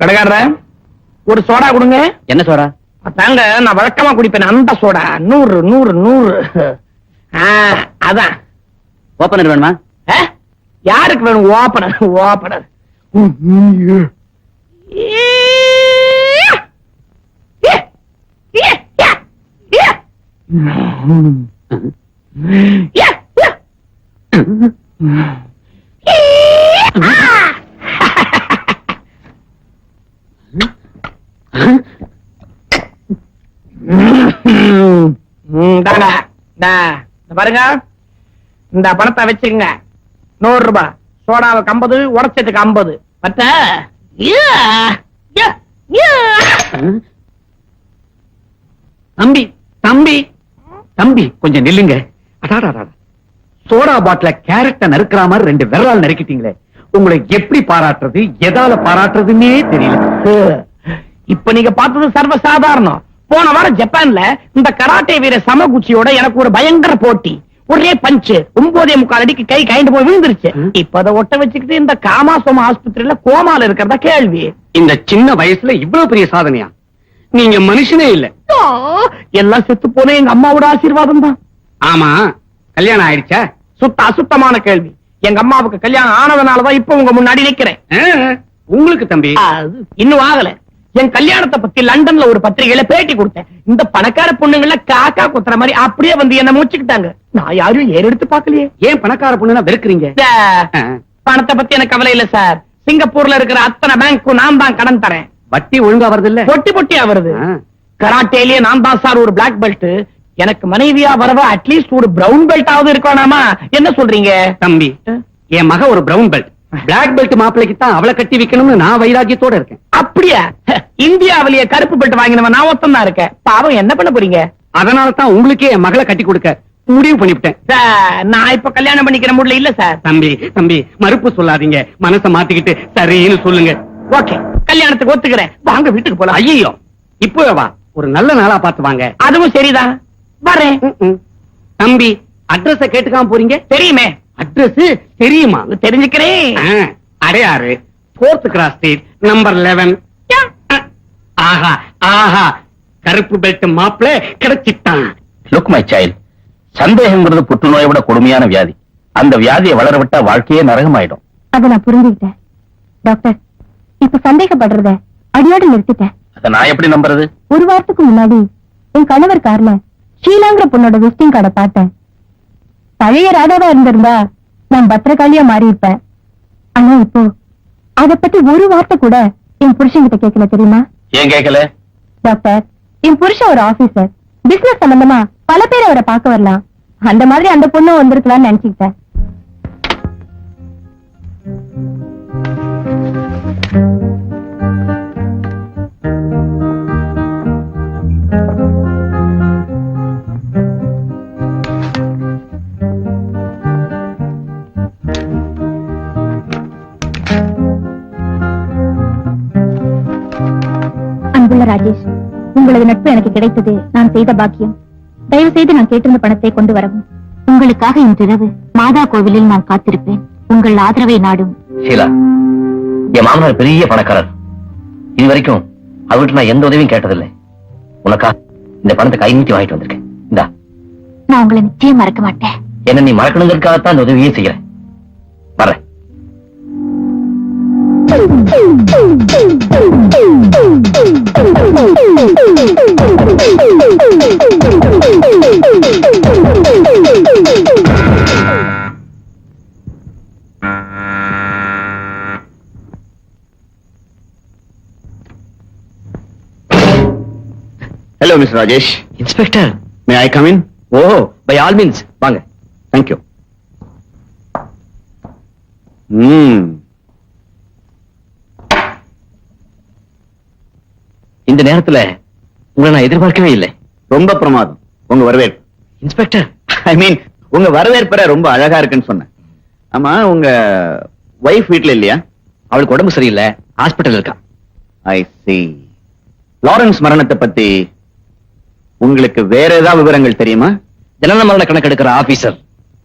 கடைக்காரர ஒரு சோடா கொடுங்க. என்ன சோடா? தாங்க நான் வழக்கமா குடிப்பேன் அந்த சோடா. நூறு நூறு நூறு. ஆ, அதான். ஓப்பனர் வேணுமா? யாருக்கு வேணும் ஓப்பனர் ஓப்பனர் ம், இந்தாங்க. இந்தா, இந்த பாருங்க. இந்த பணத்தை வச்சுங்க நூறு ரூபாய் சோடாவுக்கு ஐம்பது உடச்சதுக்கு ஐம்பது. பத்த? தம்பி தம்பி தம்பி கொஞ்சம் நில்லுங்க. சோடா பாட்டில கேரட்ட நறுக்கிற மாதிரி ரெண்டு விரலால் நறுக்கிட்டீங்களே. உங்களை எப்படி பாராட்டுறது எதால பாராட்டுறதுன்னே தெரியல. இப்ப நீங்க பார்த்தது சர்வ சாதாரணம் போன வாரம் ஜப்பான்ல இந்த கராட்டே வீர சமகுச்சியோட எனக்கு ஒரு பயங்கர போட்டி. ஒரே பஞ்சு. ஒன்பதே முக்கால் அடிக்கு கை கைண்டு போய் விழுந்துருச்சு. இப்ப அதை ஒட்ட வச்சுக்கிட்டு இந்த காமாசோம ஆஸ்பத்திரியில கோமால இருக்கிறதா கேள்வி. இந்த சின்ன வயசுல இவ்வளவு பெரிய சாதனையா? நீங்க மனுஷனே இல்ல. எல்லாம் செத்து போன எங்க அம்மாவோட ஆசீர்வாதம் தான். ஆமா. கல்யாணம் ஆயிடுச்சா? சுத்த அசுத்தமான கேள்வி. எங்க அம்மாவுக்கு கல்யாணம் ஆனதுனாலதான் இப்ப உங்க முன்னாடி நிக்கிறேன். உங்களுக்கு தம்பி? இன்னும் ஆகல. என் கல்யாணத்தை பத்தி லண்டன்ல ஒரு பத்திரிகையில பேட்டி கொடுத்தேன். இந்த பணக்கார பொண்ணுங்கள காக்கா குத்துற மாதிரி அப்படியே வந்து என்ன மூச்சுக்கிட்டாங்க. நான் யாரும் ஏறெடுத்து பார்க்கலையே? ஏன் பணக்கார பொண்ணுனா வெறுக்கிறீங்க? பணத்தை பத்தி எனக்கு கவலை இல்ல சார். சிங்கப்பூர்ல இருக்கிற அத்தனை பேங்க்கும் நான் தான் கடன் தரேன். வட்டி ஒழுங்கா வருது இல்ல பொட்டி பொட்டியா வருது. கராட்டேலயே நான் தான் சார் ஒரு பிளாக் பெல்ட் எனக்கு மனைவியா வரவ அட்லீஸ்ட் ஒரு பிரவுன் பெல்ட் ஆவது இருக்கணுமா? என்ன சொல்றீங்க? தம்பி என் மக ஒரு பிரவுன் பெல்ட் பிளாக் பெல்ட் மாப்பிளைக்கு தான் அவளை கட்டி வைக்கணும்னு நான் வைராக்கியத்தோட இருக்கேன். அப்படியா? இந்தியாவிலேயே கருப்பு பெல்ட் வாங்கினவன் நான் ஒத்தம் தான் இருக்கேன். பாவம் என்ன பண்ண போறீங்க? அதனால தான் உங்களுக்கே என் மகளை கட்டி கொடுக்க முடிவு பண்ணிவிட்டேன். சார், நான் இப்ப கல்யாணம் பண்ணிக்கிற முடியல இல்ல சார். தம்பி தம்பி மறுப்பு சொல்லாதீங்க. மனச மாத்திக்கிட்டு சரின்னு சொல்லுங்க. ஓகே கல்யாணத்துக்கு ஒத்துக்கிறேன். வாங்க வீட்டுக்கு போலாம். ஐயோ இப்பவே வா. ஒரு நல்ல நாளா பார்த்து வாங்க. அதுவும் சரிதான். வரேன். தம்பி அட்ரஸ கேட்டுக்காம போறீங்க? தெரியுமே. அட்ரஸ் தெரியுமா? தெரிஞ்சுக்கிறேன். Adyar. Fourth cross street number eleven ஆஹா ஆஹா. கருப்பு பெல்ட் மாப்பிள கிடைச்சிட்டான். லுக் மை சைல்ட் சந்தேகங்கிறது புற்றுநோயை விட கொடுமையான வியாதி. அந்த வியாதியை வளர விட்டா வாழ்க்கையே நரகமாயிடும். அத நான் புரிஞ்சுக்கிட்டேன். டாக்டர் இப்ப சந்தேகப்படுறத அடியோட நிறுத்திட்டேன். அதை நான் எப்படி நம்புறது? ஒரு வாரத்துக்கு முன்னாடி என் கணவர் கார்ல ஷீலாங்கிற பொண்ணோட விசிட்டிங் கார்டை பார்த்தேன். பழைய ராதாவா இருந்திருந்தா நான் பத்திரகாளியா மாறி இருப்பேன் ஆனா இப்போ அத பத்தி ஒரு வார்த்தை கூட என் புருஷன்கிட்ட கேட்கல தெரியுமா? ஏன் கேட்கல? டாக்டர் என் புருஷன் ஒரு ஆபீசர் பிசினஸ் சம்பந்தமா பல பேர் அவரை பார்க்க வரலாம். அந்த மாதிரி அந்த பொண்ணு வந்திருக்கலாம்னு நினைச்சுக்கிட்டேன். ராஜேஷ் உங்களது நட்பு எனக்கு கிடைத்தது நான் செய்த பாக்கியம். தயவு செய்து நான் கேட்டிருந்த பணத்தை கொண்டு வரவும். உங்களுக்காக இன்றிரவு மாதா கோவிலில் நான் காத்திருப்பேன். உங்கள் ஆதரவை நாடும். ஷீலா என் மாமனார் பெரிய பணக்காரர். இது வரைக்கும் அவர்கிட்ட நான் எந்த உதவியும் கேட்டதில்லை. உனக்கா இந்த பணத்தை கை நீட்டி வாங்கிட்டு வந்திருக்கேன். இந்தா. நான் உங்களை நிச்சயம் மறக்க மாட்டேன். என்ன நீ மறக்கணுங்கிறதுக்காகத்தான் இந்த உதவியே செய்யறேன் வரேன் hello miss Rajesh inspector may I come in oh by all means வாங்க தேங்க்யூ ம் இந்த நேரத்துல உங்களை நான் எதிர்பார்க்கவே இல்லை. ரொம்ப பிரமாதம். உங்க வரவேற்பு. இன்ஸ்பெக்டர் ஐ மீன் உங்க வரவேற்பற ரொம்ப அழகா இருக்குன்னு சொன்னேன். ஆமா உங்க வைஃப் வீட்ல இல்லையா? அவளுக்கு உடம்பு சரியில்லை. ஹாஸ்பிட்டல் இருக்கா. ஐ see. லாரன்ஸ் மரணத்தை பத்தி உங்களுக்கு வேற ஏதாவது விவரங்கள் தெரியுமா? ஜனன மரண கணக்கு எடுக்கிற ஆபீசர்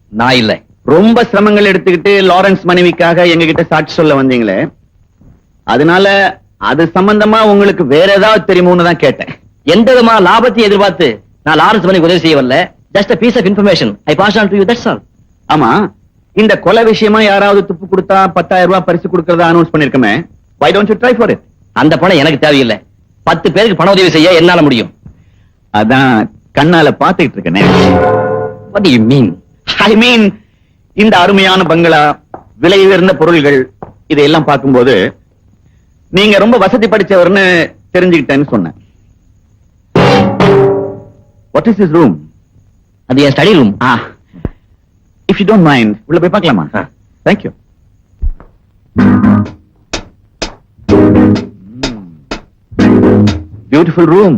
நான் இல்ல. ரொம்ப சிரமங்கள் எடுத்துக்கிட்டு லாரன்ஸ் மனைவிக்காக எங்க கிட்ட சாட்சி சொல்ல வந்தீங்களே. அதனால அது சம்பந்தமா உங்களுக்கு வேற ஏதாவது தெரியுமோன்னு தான் கேட்டேன். எந்த விதமா லாபத்தையும் எதிர்பார்த்து நான் லாரன்ஸ் மணிக்கு உதவி செய்ய வரல. Just piece of information I pass on to you that's all ஆமா இந்த கொலை விஷயமா யாராவது துப்பு கொடுத்தா பத்தாயிரம் ரூபாய் பரிசு கொடுக்கறதா announce பண்ணிருக்கமே? Why don't you try for it அந்த பணம் எனக்கு தேவையில்லை. பத்து பேருக்கு பண உதவி செய்ய என்னால முடியும். அதான் கண்ணால பாத்துக்கிட்டு இருக்கேன். வாட் யூ மீன் ஐ மீன் இந்த அருமையான பங்களா விலை உயர்ந்த பொருள்கள் இதையெல்லாம் பார்க்கும்போது நீங்க ரொம்ப வசதி படிச்சவர்னு தெரிஞ்சுக்கிட்டேன்னு சொன்னேன். வாட் இஸ் இஸ் ரூம் அது என் study room ah if you don't mind உள்ள போய் பார்க்கலாமா. தேங்க்யூ பியூட்டிஃபுல் ரூம்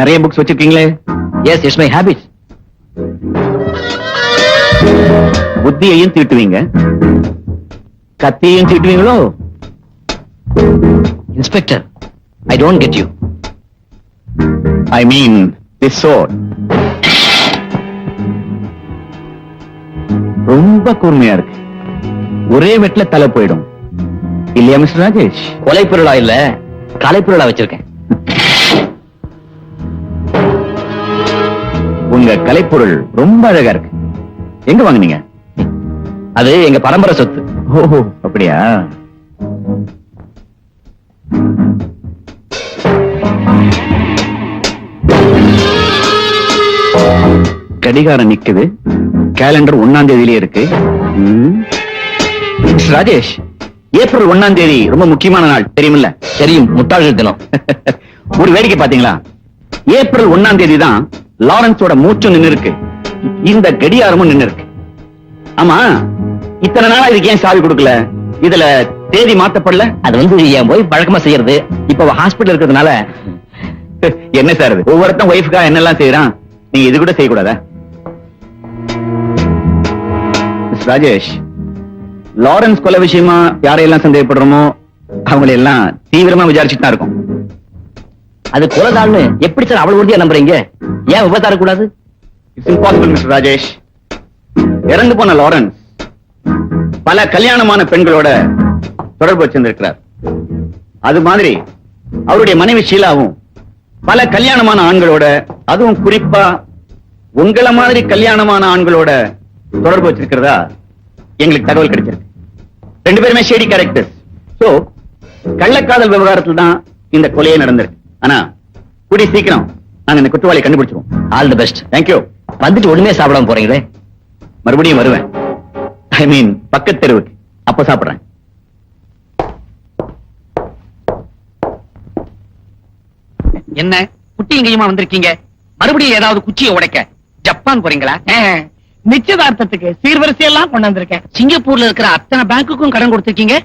நிறைய புக்ஸ் வச்சிருக்கீங்களே? எஸ் இட்ஸ் மை ஹேபிட் புத்தியையும் தீட்டுவீங்க. கத்தியையும் தீட்டுவீங்களோ? Inspector I don't get you I mean this sword ரொம்ப கூர்மையா இருக்கு. ஒரே வெட்ல தலை போயிடும். இல்லையா மிஸ்டர் ராஜேஷ்? கொலை பொருளா இல்ல கலை பொருளா வச்சிருக்கேன். உங்க கலைப்பொருள் ரொம்ப அழகா இருக்கு. எங்க வாங்குனீங்க? அது எங்க பரம்பரை சொத்து. ஓஹோ அப்படியா? கடிகாரம் நிக்குது. கேலண்டர் ஒன்னாம் தேதியிலே இருக்கு. ராஜேஷ் ஏப்ரல் ஒன்னாம் தேதி ரொம்ப முக்கியமான நாள். தெரியுமில்ல? தெரியும். முட்டாள்கள் தினம். ஒரு வேடிக்கை பாத்தீங்களா ஏப்ரல் ஒன்னாம் தேதி தான் லாரன்ஸோட மூச்சும் நின்னு இருக்கு இந்த கடியாரமும் நின்னு இருக்கு ஆமா இத்தனை நாளா இதுக்கு ஏன் சாவி கொடுக்கல? இதுல தேதி மாத்தப்படல? அது வந்து என் போய் பழக்கமா செய்யறது. இப்ப ஹாஸ்பிடல் இருக்கிறதுனால என்ன சார் இது? ஒவ்வொருத்தன் ஒய்ஃபுக்கா என்னெல்லாம் செய்யறான் நீ இது கூட செய்யக்கூடாதா? ராஜேஷ் லாரன்ஸ் கொலை விஷயமா யாரையெல்லாம் சந்தேகப்படுறோமோ அவங்களை எல்லாம் தீவிரமா விசாரிச்சுட்டு தான் இருக்கும். அது கொலைதான்னு எப்படி சார் அவ்வளவு உறுதியா நம்புறீங்க? ஏன் விபத்தாரக்கூடாது இட்ஸ் இம்பாசிபிள் மிஸ்டர் ராஜேஷ். இறந்து போன லாரன்ஸ் பல கல்யாணமான பெண்களோட தொடர்பு வச்சிருந்திருக்கிறார். அது மாதிரி அவருடைய மனைவி ஷீலாவும் பல கல்யாணமான ஆண்களோட அதுவும் குறிப்பா உங்கள மாதிரி கல்யாணமான ஆண்களோட தொடர்பு வச்சிருக்கிறதா எங்களுக்கு தகவல் கிடைச்சிருக்கு. ரெண்டு பேருமே ஷேடி கேரக்டர் சோ கள்ளக்காதல் விவகாரத்தில் தான் இந்த கொலையே நடந்திருக்கு. ஆனா கூடி சீக்கிரம் நாங்க இந்த குற்றவாளியை கண்டுபிடிச்சிருவோம். All the best thank you வந்துட்டு ஒண்ணுமே சாப்பிடாம போறீங்களே? மறுபடியும் வருவேன். ஐ மீன் பக்கத்து தெருவுக்கு. அப்ப சாப்பிடுறேன். என்ன? குட்டியும் கையுமா வந்திருக்கீங்க? மறுபடியும் ஏதாவது குச்சியை உடைக்க. ஜப்பான் போறீங்களா? நிச்சயதார்த்தத்துக்கு சீர்வரிசை எல்லாம் கொண்டு வந்திருக்கேன் சிங்கப்பூர்ல இருக்கிற அத்தனை பேங்க்குக்கும் கடன் கொடுத்திருக்கீங்க?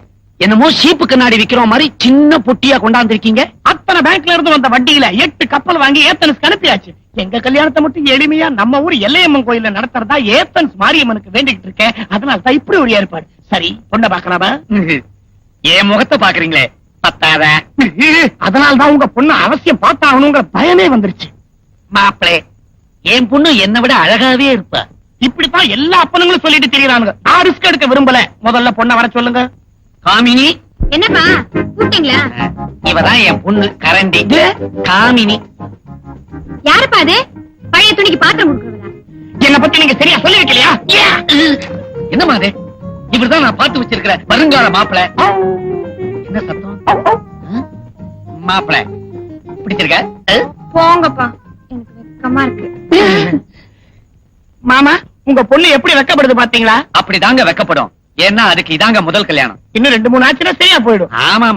என்னமோ சீப்பு கண்ணாடி விக்கிற மாதிரி சின்ன பொட்டியா கொண்டாந்துருக்கீங்க? அத்தனை பேங்க்ல இருந்து வந்த வட்டியில எட்டு கப்பல் வாங்கி ஏத்தன்ஸ் அனுப்பியாச்சு. எங்க கல்யாணத்தை மட்டும் எளிமையா நம்ம ஊர் எல்லையம்மன் கோயில்ல நடத்துறதா ஏத்தன்ஸ் மாரியம்மனுக்கு வேண்டிக்கிட்டு இருக்கேன். அதனால தான் இப்படி ஒரு ஏற்பாடு. சரி பொண்ணை பாக்கலாமா என் முகத்தை பாக்குறீங்களே பத்தாத. அதனாலதான் உங்க பொண்ணு அவசியம் பார்த்தாகணுங்கிற பயமே வந்துருச்சு. மாப்பிளே என் பொண்ணு என்னை விட அழகாவே இருப்பா. இப்படித்தான் எல்லா அப்பனுங்களும் சொல்லிட்டு தெரியறானுங்க. நான் ரிஸ்க் எடுக்க விரும்பல. முதல்ல பொண்ணை வர சொல்லுங்க. காமினி. என்னப்பா கூப்பிட்டீங்களா? இவதான் என் பொண்ணு கரண்டி. காமினி. யாருப்பா அது? பழைய துணிக்கு பாத்திரம் கொடுக்குறதா என்ன பத்தி நீங்க சரியா சொல்லி வைக்கலையா? என்னமா அது? இவர்தான் நான் பார்த்து வச்சிருக்கிற வருங்கால மாப்பிள. என்ன சத்தம்? மாப்பிள. பிடிச்சிருக்க? போங்கப்பா. எனக்கு வெக்கமா இருக்கு. மாமா உங்க பொண்ணு எப்படி வெக்கப்படுது பாத்தீங்களா? அப்படிதாங்க வெக்கப்படும். ஏன்னா அதுக்கு இதாங்க முதல் கல்யாணம். இன்னும் ரெண்டு மூணு ஆச்சுன்னா சரியா போயிடும். ஆமா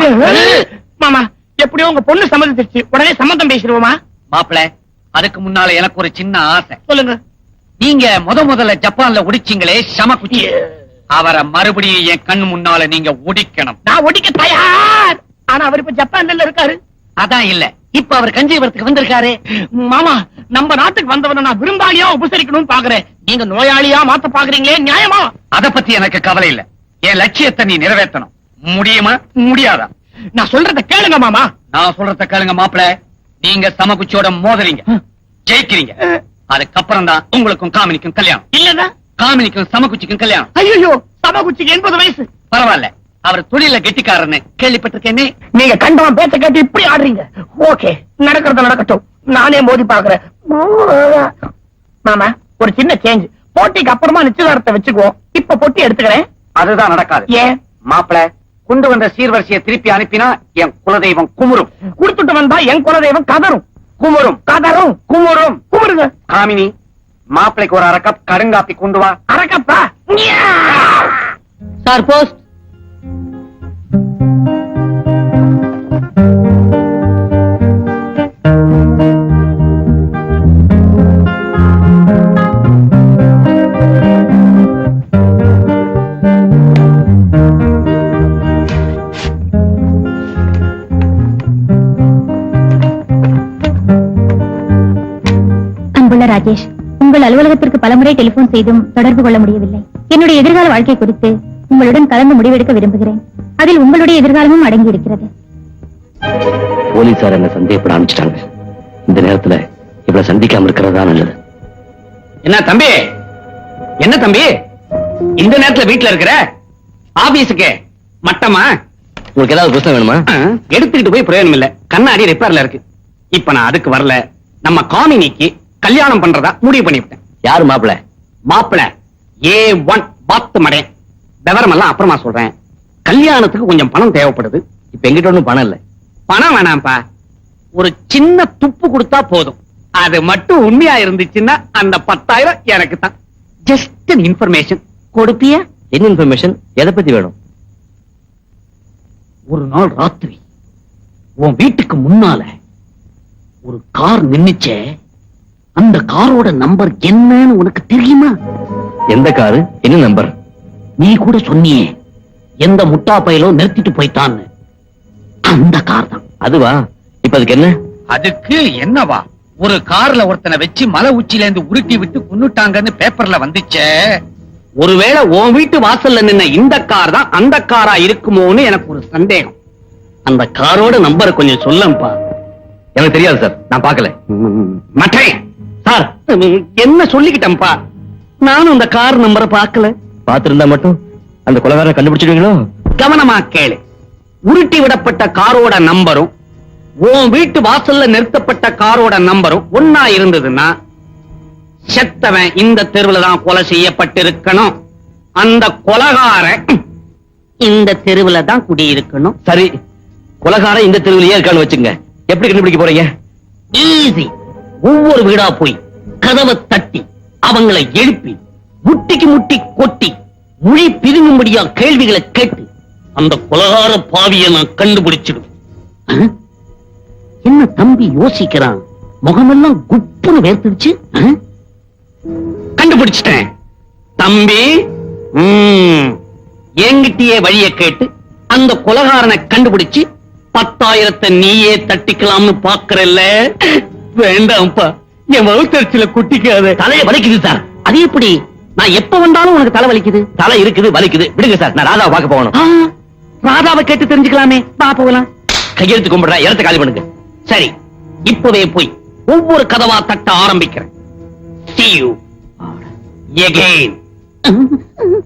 மாமா எப்படியோ உங்க பொண்ணு சம்மதிச்சிருச்சு. உடனே சம்மந்தம் பேசிடுவோமா? மாப்பிள அதுக்கு முன்னால எனக்கு ஒரு சின்ன ஆசை. சொல்லுங்க. நீங்க முத முதல்ல ஜப்பான்ல ஒடிச்சீங்களே சம குச்சி. அவரை மறுபடியும் என் கண் முன்னால நீங்க ஒடிக்கணும். நான் ஒடிக்க தயார். ஆனா அவர் இப்ப ஜப்பான்ல இருக்காரு. அதான் இல்ல. இப்ப அவர் கஞ்சிபுரத்துக்கு வந்திருக்காரு. மாமா நம்ம நாட்டுக்கு வந்தவன நான் விருந்தாளியா உபசரிக்கணும்னு பாக்குறேன். நீங்க நோயாளியா மாத்த பாக்குறீங்களே நியாயமா? அத பத்தி எனக்கு கவலை இல்ல. என் லட்சியத்தை நீ நிறைவேற்றணும். முடியுமா? முடியாதா? நான் சொல்றத கேளுங்க மாமா. நான் சொல்றத கேளுங்க மாப்பிள. நீங்க சமகுச்சியோட மோதுறீங்க ஜெயிக்கிறீங்க. அதுக்கப்புறம் தான் உங்களுக்கும் காமினிக்கும் கல்யாணம். இல்லதா காமினிக்கும் சமகுச்சிக்கும் கல்யாணம். ஐயோ சமகுச்சிக்கு எண்பது வயசு. பரவாயில்ல. அவர் தொழில கெட்டிக்காரன்னு கேள்விப்பட்டிருக்கேனே. நீங்க கண்டவன் பேச்ச கேட்டு இப்படி ஆடுறீங்க. ஓகே நடக்கிறது நடக்கட்டும். நானே மோதி பாக்குறேன் மாமா. ஒரு சின்ன சேஞ்ச் போட்டிக்கு அப்புறமா நிச்சயதார்த்தத்தை வச்சுக்குவோம். இப்ப பொட்டி எடுத்துக்கிறேன். அதுதான் நடக்காது. ஏன்? மாப்பிள கொண்டு வந்த சீர்வரிசையை திருப்பி அனுப்பினா என் குலதெய்வம் குமுறும். குடுத்துட்டு வந்தா என் குலதெய்வம் கதரும் குமுறும். கதரும் குமுறும். குமுறுங்க. காமினி மாப்பிளைக்கு ஒரு அரை கப் கடுங்காப்பி கொண்டு வா. அரக்கப்பா சார் போஸ்ட் ராஜேஷ் உங்கள் அலுவலகத்திற்கு பலமுறை டெலிபோன் செய்தும் தொடர்பு கொள்ள முடியவில்லை. என்னுடைய எதிர்கால வாழ்க்கை குறித்து உங்களுடன் கலந்து முடிவெடுக்க விரும்புகிறேன். அதில் உங்களுடைய எதிர்காலமும் அடங்கி இருக்கிறது போலீசார் என்ன சந்தேகப்பட ஆரம்பிச்சிட்டாங்க. இந்த நேரத்துல இவ்வளவு சந்திக்காம இருக்கிறதா நல்லது. என்ன தம்பி? என்ன தம்பி? இந்த நேரத்துல வீட்டுல இருக்கிற? ஆபீஸுக்கு? மட்டமா? உங்களுக்கு ஏதாவது புத்தகம் வேணுமா? எடுத்துக்கிட்டு போய் பிரயோஜனம் இல்ல. கண்ணாடி ரிப்பேர்ல இருக்கு. இப்ப நான் அதுக்கு வரல. நம்ம காமினிக்கு கல்யாணம் பண்றதா முடிவு பண்ணிவிட்டேன். யாரு மாப்பிள? மாப்பிள. ஏ ஒன் பாத்து மடேன் விவரம் எல்லாம் அப்புறமா சொல்றேன். கல்யாணத்துக்கு கொஞ்சம் பணம் தேவைப்படுது. இப்ப எங்கிட்ட ஒண்ணும் பணம் இல்ல. பணம் வேணாம்ப்பா. ஒரு சின்ன துப்பு கொடுத்தா போதும். அது மட்டும் உண்மையா இருந்துச்சுன்னா அந்த பத்தாயிரம் எனக்கு தான். ஜஸ்ட் இன்ஃபர்மேஷன் கொடுப்பியா? என்ன இன்ஃபர்மேஷன் எதை பத்தி வேணும்? ஒரு நாள் ராத்திரி உன் வீட்டுக்கு முன்னால ஒரு கார் நின்னுச்சே. அந்த காரோட நம்பர் என்னன்னு உனக்கு தெரியுமா? எந்த காரு? என்ன நம்பர்? நீ கூட சொன்னியே எந்த முட்டா பையலோ நிறுத்திட்டு போயிட்டான்னு. அந்த கார் தான் அதுவா? இப்ப அதுக்கு என்ன? அதுக்கு என்னவா? ஒரு கார்ல ஒருத்தனை வச்சு மலை உச்சில இருந்து உருட்டி விட்டு கொன்னுட்டாங்கன்னு பேப்பர்ல வந்துச்சே. ஒருவேளை உன் வீட்டு வாசல்ல நின்ன இந்த கார் தான் அந்த காரா இருக்குமோன்னு எனக்கு ஒரு சந்தேகம். அந்த காரோட நம்பரை கொஞ்சம் சொல்லப்பா எனக்கு தெரியாது சார். நான் பார்க்கல. மற்றேன். என்ன சொல்லிக்கிட்டேன்ப்பா? நானும் அந்த கார் நம்பரை பார்க்கல. பார்த்திருந்தா மட்டும் அந்த கொலகாரனை கண்டுபிடிச்சிடுவீங்களோ? கவனமா கேளு. உருட்டி விடப்பட்ட காரோட நம்பரும் உன் வீட்டு வாசல்ல நிறுத்தப்பட்ட காரோட நம்பரும் ஒன்னா இருந்ததுன்னா செத்தவன் இந்த தெருவுல தான் கொலை செய்யப்பட்டிருக்கணும். அந்த கொலகாரன் இந்த தெருவுல தான் குடியிருக்கணும். சரி கொலகாரன் இந்த தெருவிலேயே இருக்கான்னு வச்சுங்க எப்படி கண்டுபிடிக்க போறீங்க? ஈஸி ஒவ்வொரு வீடா போய் கதவை தட்டி அவங்களை எழுப்பி முட்டிக்கு முட்டி கொட்டி மொழி பிதுங்கும்படியா கேள்விகளை கேட்டு அந்த குலகார பாவியை நான் கண்டுபிடிச்சிடும் என்ன தம்பி யோசிக்கிறான்? முகமெல்லாம் குப்புன்னு வேர்த்துடுச்சு? கண்டுபிடிச்சிட்டேன். தம்பி என்கிட்டயே வழிய கேட்டு அந்த குலகாரனை கண்டுபிடிச்சு பத்தாயிரத்தை நீயே தட்டிக்கலாம்னு பாக்குறல்ல வேண்டாம்ப்பா. என் வகுத்தறிச்சில குட்டிக்காத தலையை வலிக்குது சார் அது எப்படி? நான் எப்ப வந்தாலும் உனக்கு தலை வலிக்குது. தலை இருக்குது வலிக்குது. விடுங்க சார் நான் ராதாவை பார்க்க போகணும். ராதாவை கேட்டு தெரிஞ்சுக்கலாமே. வா போகலாம். கையெழுத்து கும்பிடுறேன். இடத்த காலி பண்ணுங்க. சரி இப்பவே போய் ஒவ்வொரு கதவா தட்ட ஆரம்பிக்கிறேன். See you again.